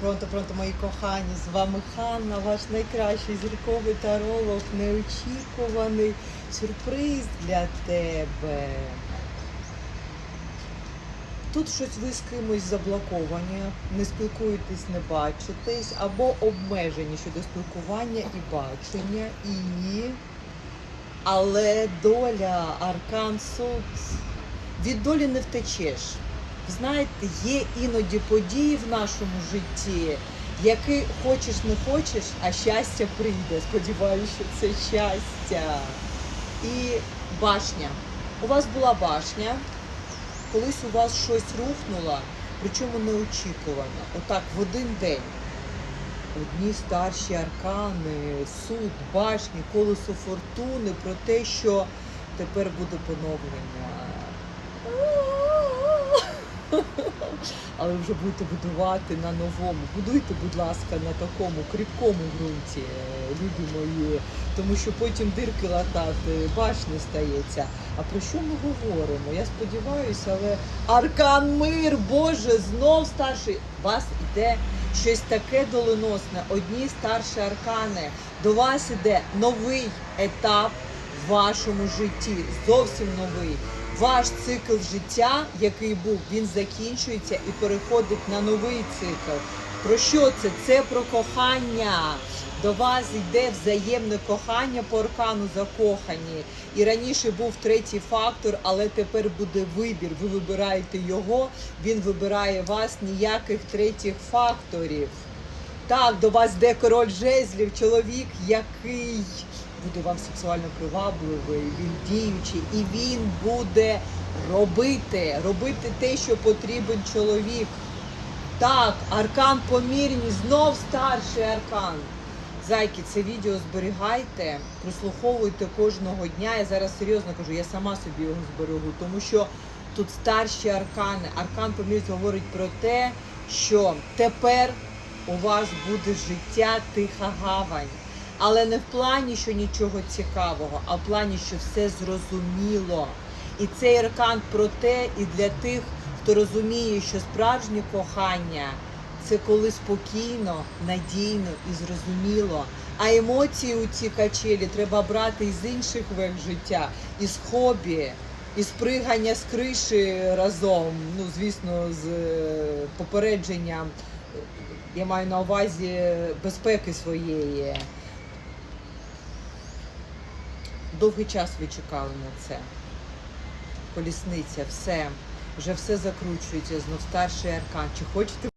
Пронто, пронто, мої кохані, з вами Ханна, ваш найкращий зірковий таролог, неочікуваний сюрприз для тебе. Тут щось ви з кимось заблоковані, не спілкуєтесь, не бачитесь, або обмежені щодо спілкування і бачення, і але доля, аркан суд, від долі не втечеш. Знаєте, є іноді події в нашому житті, які хочеш не хочеш, а щастя прийде. Сподіваюся, що це щастя. І башня. У вас була башня, колись у вас щось рухнуло, причому неочікувано. Отак в один день. Одні старші аркани, суд, башні, колесо фортуни про те, що тепер буде поновлення. Але вже будете будувати на новому. Будуйте, будь ласка, на такому кріпкому ґрунті, е, любі мої, тому що потім дирки латати, башні стається. А про що ми говоримо? Я сподіваюся, але аркан мир, Боже, знов старший. Вас іде щось таке доленосне. Одні старші аркани. До вас іде новий етап в вашому житті, зовсім новий. Ваш цикл життя, який був, він закінчується і переходить на новий цикл. Про що це? Це про кохання. До вас йде взаємне кохання по аркану закохані. І раніше був третій фактор, але тепер буде вибір. Ви вибираєте його, він вибирає вас, ніяких третіх факторів. Так, до вас йде король жезлів, чоловік, який буде вам сексуально привабливий, він діючий, і він буде робити, робити те, що потрібен чоловік. Так, аркан помірність, знов старший аркан. Зайки, це відео зберігайте, прослуховуйте кожного дня. Я зараз серйозно кажу, я сама собі його зберегу, тому що тут старші аркани. Аркан помірність говорить про те, що тепер у вас буде життя тиха гавань. Але не в плані, що нічого цікавого, а в плані, що все зрозуміло. І цей аркан про те, і для тих, хто розуміє, що справжнє кохання це коли спокійно, надійно і зрозуміло. А емоції у ці качелі треба брати із інших вех життя, із хобі, із пригання з криші разом. Ну, звісно, з е, попередженням. Я маю на увазі безпеки своєї. Довгий час ви чекали на це. Колісниця, все. Вже все закручується, знов старший аркан. Чи хочете